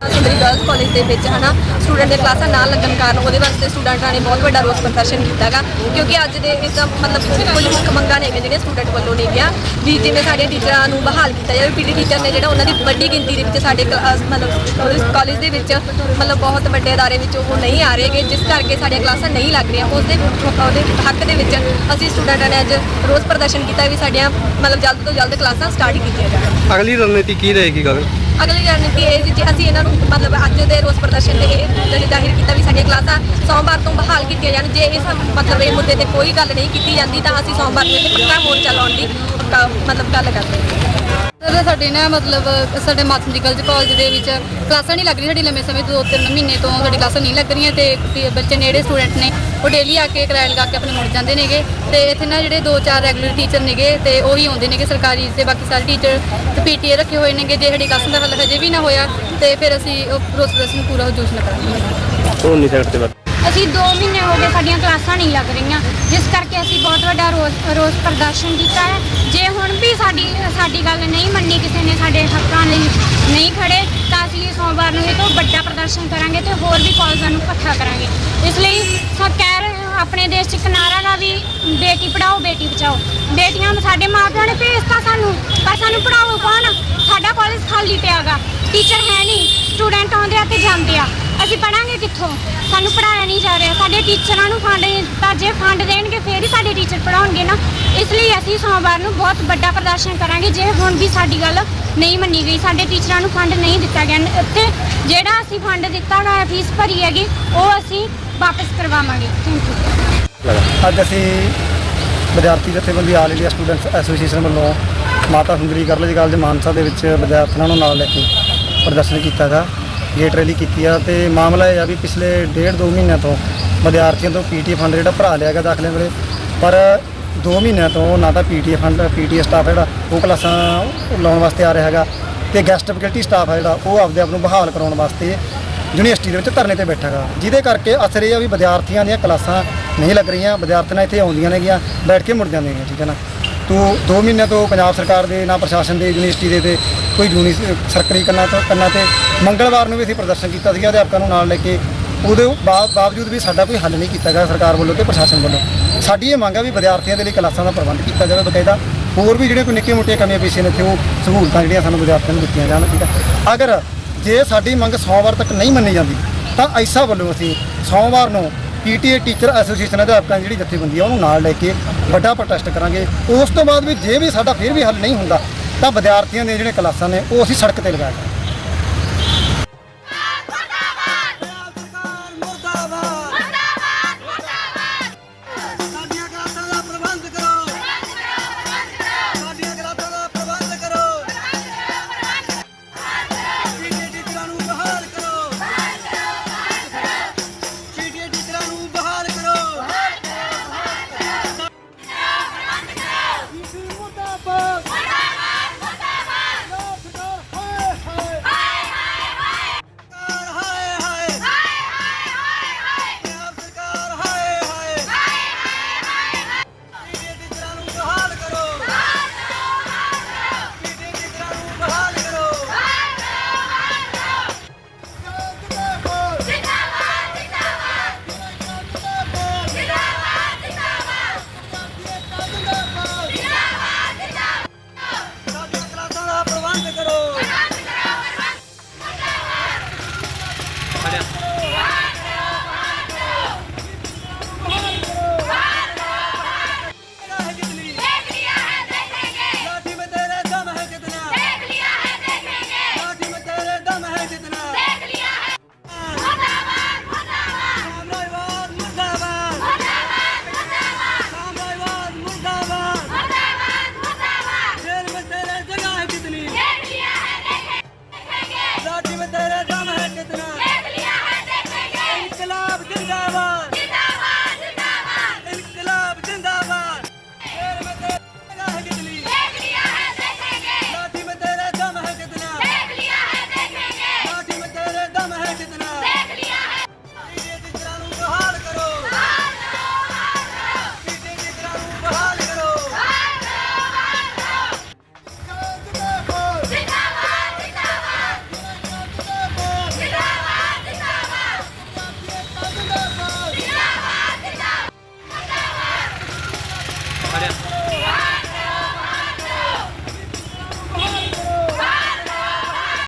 ਸੁੰਦਰੀ girls college ਦੇ ਵਿੱਚ ਹਨਾ ਸਟੂਡੈਂਟ ਦੇ ਕਲਾਸਾਂ ਨਾ ਲੱਗਣ ਕਾਰਨ ਉਹਦੇ ਵਾਸਤੇ ਸਟੂਡੈਂਟਾਂ ਨੇ ਬਹੁਤ ਵੱਡਾ ਰੋਸ ਪ੍ਰਦਰਸ਼ਨ ਕੀਤਾਗਾ ਕਿਉਂਕਿ ਅੱਜ ਦੇ ਇਸ ਦਾ ਮਤਲਬ ਕੁਝ ਮੁੱਖ ਮੰਗਾਂ ਨੇ ਜਿਹੜੀਆਂ ਸਟੂਡੈਂਟ ਵੱਲੋਂ ਨੇ ਗਿਆ। ਵੀ ਜਿਵੇਂ ਸਾਡੇ ਟੀਚਰਾਂ ਨੂੰ ਬਹਾਲ ਕੀਤਾ ਜਾਵੇ ਪੀਟੀ ਟੀਚਰ ਨੇ ਜਿਹੜਾ ਉਹਨਾਂ ਦੀ ਵੱਡੀ ਗਿਣਤੀ ਦੇ ਵਿੱਚ ਸਾਡੇ ਕਲਾਸ ਮਤਲਬ ਕਾਲਜ ਦੇ ਵਿੱਚ ਮਤਲਬ ਬਹੁਤ ਵੱਡੇ ਅਦਾਰੇ ਵਿੱਚ ਉਹ ਨਹੀਂ ਆ ਰਹੇਗੇ ਜਿਸ ਕਰਕੇ ਸਾਡੀਆਂ ਕਲਾਸਾਂ ਨਹੀਂ ਲੱਗ ਰਹੀਆਂ। ਉਸ ਦੇ ਉਹਦੇ ਹੱਕ ਦੇ ਵਿੱਚ ਅਸੀਂ ਸਟੂਡੈਂਟਾਂ ਨੇ ਅੱਜ ਰੋਸ ਪ੍ਰਦਰਸ਼ਨ ਕੀਤਾ ਵੀ ਸਾਡੀਆਂ ਮਤਲਬ ਜਲਦ ਤੋਂ ਜਲਦ ਕਲਾਸਾਂ ਸਟਾਰਟ ਕੀਤੀਆਂ ਜਾਣ। ਅਗਲੀ ਰਣਨੀਤੀ ਕੀ ਰਹੇਗੀ ਗਗਨ? ਅਗਲੀ ਰਣਨੀਤੀ ਇਹ ਜੀ ਅਸੀਂ ਇਹਨਾਂ ਨੂੰ ਮਤਲਬ ਅੱਜ ਦੇ ਰੋਸ ਪ੍ਰਦਰਸ਼ਨ 'ਤੇ ਇਹ ਜਿਹੜੇ ਜ਼ਾਹਿਰ ਕੀਤਾ ਵੀ ਸਾਡੀਆਂ ਕਲਾਸਾਂ ਸੋਮਵਾਰ ਤੋਂ ਬਹਾਲ ਕੀਤੀਆਂ ਜਾਣ, ਜੇ ਇਸ ਮਤਲਬ ਇਹ ਮੁੱਦੇ ਤੇ ਕੋਈ ਗੱਲ ਨਹੀਂ ਕੀਤੀ ਜਾਂਦੀ, ਤਾਂ ਅਸੀਂ ਸੋਮਵਾਰ ਨੂੰ ਇੱਥੇ ਪੱਕਾ ਮੋਰਚਾ ਲਾਉਣ ਦੀ ਪੱਕਾ ਮਤਲਬ ਗੱਲ ਕਰਦੇ ਹਾਂ। ਸਰ ਸਾਡੇ ਨਾ ਮਤਲਬ ਸਾਡੇ ਮਾਤਮ ਦੀ ਗਰਲਜ਼ ਕਾਲਜ ਦੇ ਵਿੱਚ ਕਲਾਸਾਂ ਨਹੀਂ ਲੱਗ ਰਹੀ ਸਾਡੀ ਲੰਮੇ ਸਮੇਂ ਤੋਂ, ਦੋ ਤਿੰਨ ਮਹੀਨੇ ਤੋਂ ਸਾਡੀ ਕਲਾਸਾਂ ਨਹੀਂ ਲੱਗ ਰਹੀਆਂ ਤੇ ਤੇ ਬੱਚੇ ਨੇੜੇ ਸਟੂਡੈਂਟ ਨੇ, ਉਹ ਡੇਲੀ ਆ ਕੇ ਕਿਰਾਇਆ ਲਗਾ ਕੇ ਆਪਣੇ ਮੁੜ ਜਾਂਦੇ ਨੇਗੇ ਤੇ ਇੱਥੇ ਨਾ ਜਿਹੜੇ ਦੋ ਚਾਰ ਰੈਗੂਲਰ ਟੀਚਰ ਨੇਗੇ ਤੇ ਉਹੀ ਆਉਂਦੇ ਨੇਗੇ ਸਰਕਾਰੀ ਤੇ ਬਾਕੀ ਸਾਰੇ ਟੀਚਰ ਤੇ ਪੀਟੀਏ ਰੱਖੇ ਹੋਏ ਨੇਗੇ, ਜੇ ਸਾਡੀ ਕਲਾਸਾਂ ਦਾ ਹੱਲ ਹਜੇ ਵੀ ਨਾ ਹੋਇਆ ਤੇ ਫਿਰ ਅਸੀਂ ਉਹ ਰੋਸ ਪ੍ਰਦਰਸ਼ਨ ਪੂਰਾ ਜੋਸ਼ ਨਾਲ ਕਰਾਂਗੇ। ਉਹ ਨਹੀਂ ਸਾਈਡ ਅਸੀਂ 2 ਮਹੀਨੇ ਹੋ ਗਏ ਸਾਡੀਆਂ ਕਲਾਸਾਂ ਨਹੀਂ ਲੱਗ ਰਹੀਆਂ। ਜਿਸ ਕਰਕੇ ਅਸੀਂ ਬਹੁਤ ਵੱਡਾ ਰੋਸ ਰੋਸ ਪ੍ਰਦਰਸ਼ਨ ਕੀਤਾ ਹੈ। ਜੇ ਹੁਣ ਵੀ ਸਾਡੀ ਸਾਡੀ ਗੱਲ ਨਹੀਂ ਮੰਨੀ ਕਿਸੇ ਨੇ, ਸਾਡੇ ਹੱਕਾਂ ਲਈ ਨਹੀਂ ਖੜੇ, ਤਾਂ ਅਸੀਂ ਸੋਮਵਾਰ ਨੂੰ ਇਹ ਤੋਂ ਵੱਡਾ ਪ੍ਰਦਰਸ਼ਨ ਕਰਾਂਗੇ ਤੇ ਹੋਰ ਵੀ ਕਾਲਜਾਂ ਨੂੰ ਇਕੱਠਾ ਕਰਾਂਗੇ। ਇਸ ਲਈ ਸਭ ਕਹਿ ਰਹੇ ਆਪਣੇ ਦੇਸ਼ 'ਚ ਕਿਨਾਰਾ ਦਾ ਵੀ ਬੇਟੀ ਪੜਾਓ ਬੇਟੀ ਬਚਾਓ। ਬੇਟੀਆਂ ਨੂੰ ਸਾਡੇ ਮਾਪਿਆਂ ਨੇ ਭੇਜਤਾ ਸਾਨੂੰ, ਪਰ ਸਾਨੂੰ ਪੜਾਓ ਕੌਣ? ਸਾਡਾ ਕਾਲਜ ਖਾਲੀ ਪਿਆਗਾ ਟੀਚਰ ਹੈ ਨਹੀਂ ਸਟੂਡੈਂਟ ਆਉਂਦੇ ਆ ਤੇ ਜਾਂਦੇ ਆ। ਅਸੀਂ ਪੜਾਂਗੇ ਕਿੱਥੋਂ? ਸਾਨੂੰ ਪੜਾਇਆ ਨਹੀਂ ਜਾ ਰਿਹਾ। ਸਾਡੇ ਟੀਚਰਾਂ ਨੂੰ ਫੰਡ ਤਾਂ ਜੇ ਫੰਡ ਦੇਣਗੇ, ਫੇਰ ਹੀ ਸਾਡੇ ਟੀਚਰ ਪੜਾਉਣਗੇ ਨਾ। ਇਸ ਲਈ ਅਸੀਂ ਸੋਮਵਾਰ ਨੂੰ ਬਹੁਤ ਵੱਡਾ ਪ੍ਰਦਰਸ਼ਨ ਕਰਾਂਗੇ, ਜੇ ਹੁਣ ਵੀ ਸਾਡੀ ਗੱਲ ਨਹੀਂ ਮੰਨੀ ਗਈ। ਸਾਡੇ ਟੀਚਰਾਂ ਨੂੰ ਫੰਡ ਨਹੀਂ ਦਿੱਤਾ ਗਿਆ। ਇੱਥੇ ਜਿਹੜਾ ਅਸੀਂ ਫੰਡ ਦਿੱਤਾ, ਉਹਨਾਂ ਹੋਇਆ ਫੀਸ ਭਰੀ ਹੈਗੀ, ਉਹ ਅਸੀਂ ਵਾਪਸ ਕਰਵਾਵਾਂਗੇ। ਥੈਂਕ ਯੂ ਅੱਜ ਅਸੀਂ ਵਿਦਿਆਰਥੀ ਜਥੇਬੰਦੀ ਆਲ ਇੰਡੀਆ ਸਟੂਡੈਂਟਸ ਐਸੋਸੀਏਸ਼ਨ ਵੱਲੋਂ ਮਾਤਾ ਸੁੰਦਰੀ ਕਰਲਜ਼ ਕਾਲਜ ਮਾਨਸਾ ਦੇ ਵਿੱਚ ਵਿਦਿਆਰਥੀਆਂ ਨੂੰ ਨਾਲ ਲੈ ਕੇ ਪ੍ਰਦਰਸ਼ਨ ਕੀਤਾ ਗਾ ਗੇਟ ਰੈਲੀ ਕੀਤੀ ਆ ਤੇ ਮਾਮਲਾ ਇਹ ਆ ਵੀ ਪਿਛਲੇ ਡੇਢ ਦੋ ਮਹੀਨਿਆਂ ਤੋਂ ਵਿਦਿਆਰਥੀਆਂ ਤੋਂ ਪੀਟੀ ਫੰਡ ਜਿਹੜਾ ਭਰਾ ਲਿਆ ਗਿਆ ਦਾਖਲੇ ਵੇਲੇ, ਪਰ 2 ਮਹੀਨਿਆਂ ਤੋਂ ਨਾ ਤਾਂ ਪੀਟੀ ਫੰਡ ਪੀਟੀ ਸਟਾਫ ਜਿਹੜਾ, ਉਹ ਕਲਾਸਾਂ ਲਾਉਣ ਵਾਸਤੇ ਆ ਰਿਹਾ ਹੈਗਾ ਤੇ ਗੈਸਟ ਫੈਕਲਟੀ ਸਟਾਫ ਆ ਜਿਹੜਾ, ਉਹ ਆਪਦੇ ਆਪ ਨੂੰ ਬਹਾਲ ਕਰਾਉਣ ਵਾਸਤੇ ਯੂਨੀਵਰਸਿਟੀ ਦੇ ਵਿੱਚ ਧਰਨੇ ਤੇ ਬੈਠਾ ਹੈਗਾ। ਜਿਹਦੇ ਕਰਕੇ ਅਸਰ ਇਹ ਆ ਵੀ ਵਿਦਿਆਰਥੀਆਂ ਦੀਆਂ ਕਲਾਸਾਂ ਨਹੀਂ ਲੱਗ ਰਹੀਆਂ, ਵਿਦਿਆਰਥੀਆਂ ਇੱਥੇ ਆਉਂਦੀਆਂ ਨੇਗੀਆਂ, ਬੈਠ ਕੇ ਮੁੜ ਜਾਂਦੇ ਨੇ ਠੀਕ ਹੈ ਨਾ? ਤੋਂ 2 ਮਹੀਨਿਆਂ ਤੋਂ ਪੰਜਾਬ ਸਰਕਾਰ ਦੇ ਨਾ ਪ੍ਰਸ਼ਾਸਨ ਦੇ ਯੂਨੀਵਰਸਿਟੀ ਦੇ ਤੇ ਕੋਈ ਯੂਨੀ ਸਰਕਾਰੀ ਕੰਨਾਂ ਤੋਂ, ਕੰਨਾਂ ਤੇ ਮੰਗਲਵਾਰ ਨੂੰ ਵੀ ਅਸੀਂ ਪ੍ਰਦਰਸ਼ਨ ਕੀਤਾ ਸੀਗਾ, ਅਧਿਆਪਕਾਂ ਨੂੰ ਨਾਲ ਲੈ ਕੇ। ਉਹਦੇ ਬਾਵਜੂਦ ਵੀ ਸਾਡਾ ਕੋਈ ਹੱਲ ਨਹੀਂ ਕੀਤਾ ਗਿਆ ਸਰਕਾਰ ਵੱਲੋਂ ਤੇ ਪ੍ਰਸ਼ਾਸਨ ਵੱਲੋਂ। ਸਾਡੀ ਇਹ ਮੰਗ ਆ ਵੀ ਵਿਦਿਆਰਥੀਆਂ ਦੇ ਲਈ ਕਲਾਸਾਂ ਦਾ ਪ੍ਰਬੰਧ ਕੀਤਾ ਜਾਵੇ ਬਕਾਇਦਾ। ਹੋਰ ਵੀ ਜਿਹੜੇ ਕੋਈ ਨਿੱਕੇ ਮੋਟੀਆਂ ਕਮੀਆਂ ਪੇਸ਼ੀਆਂ ਨੇ ਇੱਥੇ, ਉਹ ਸਹੂਲਤਾਂ ਜਿਹੜੀਆਂ ਸਾਨੂੰ ਵਿਦਿਆਰਥੀਆਂ ਨੂੰ ਦਿੱਤੀਆਂ ਜਾਣ, ਠੀਕ ਹੈ ਅਗਰ ਜੇ ਸਾਡੀ ਮੰਗ ਸੋਮਵਾਰ ਤੱਕ ਨਹੀਂ ਮੰਨੀ ਜਾਂਦੀ, ਤਾਂ ਐਸਾ ਵੱਲੋਂ ਅਸੀਂ ਸੋਮਵਾਰ ਨੂੰ ਪੀਟੀਏ ਟੀਚਰ ਐਸੋਸੀਏਸ਼ਨ ਅਧਿਆਪਕਾਂ ਦੀ ਜਿਹੜੀ ਜਥੇਬੰਦੀ ਆ, ਉਹਨੂੰ ਨਾਲ ਲੈ ਕੇ ਵੱਡਾ ਪ੍ਰੋਟੈਸਟ ਕਰਾਂਗੇ। ਉਸ ਤੋਂ ਬਾਅਦ ਵੀ ਜੇ ਵੀ ਸਾਡਾ ਫਿਰ ਵੀ ਹੱਲ ਨਹੀਂ ਹੁੰਦਾ, ਤਾਂ ਵਿਦਿਆਰਥੀਆਂ ਦੀਆਂ ਜਿਹੜੀਆਂ ਕਲਾਸਾਂ ਨੇ, ਉਹ ਅਸੀਂ ਸੜਕ ਤੇ ਲਗਾਇਆ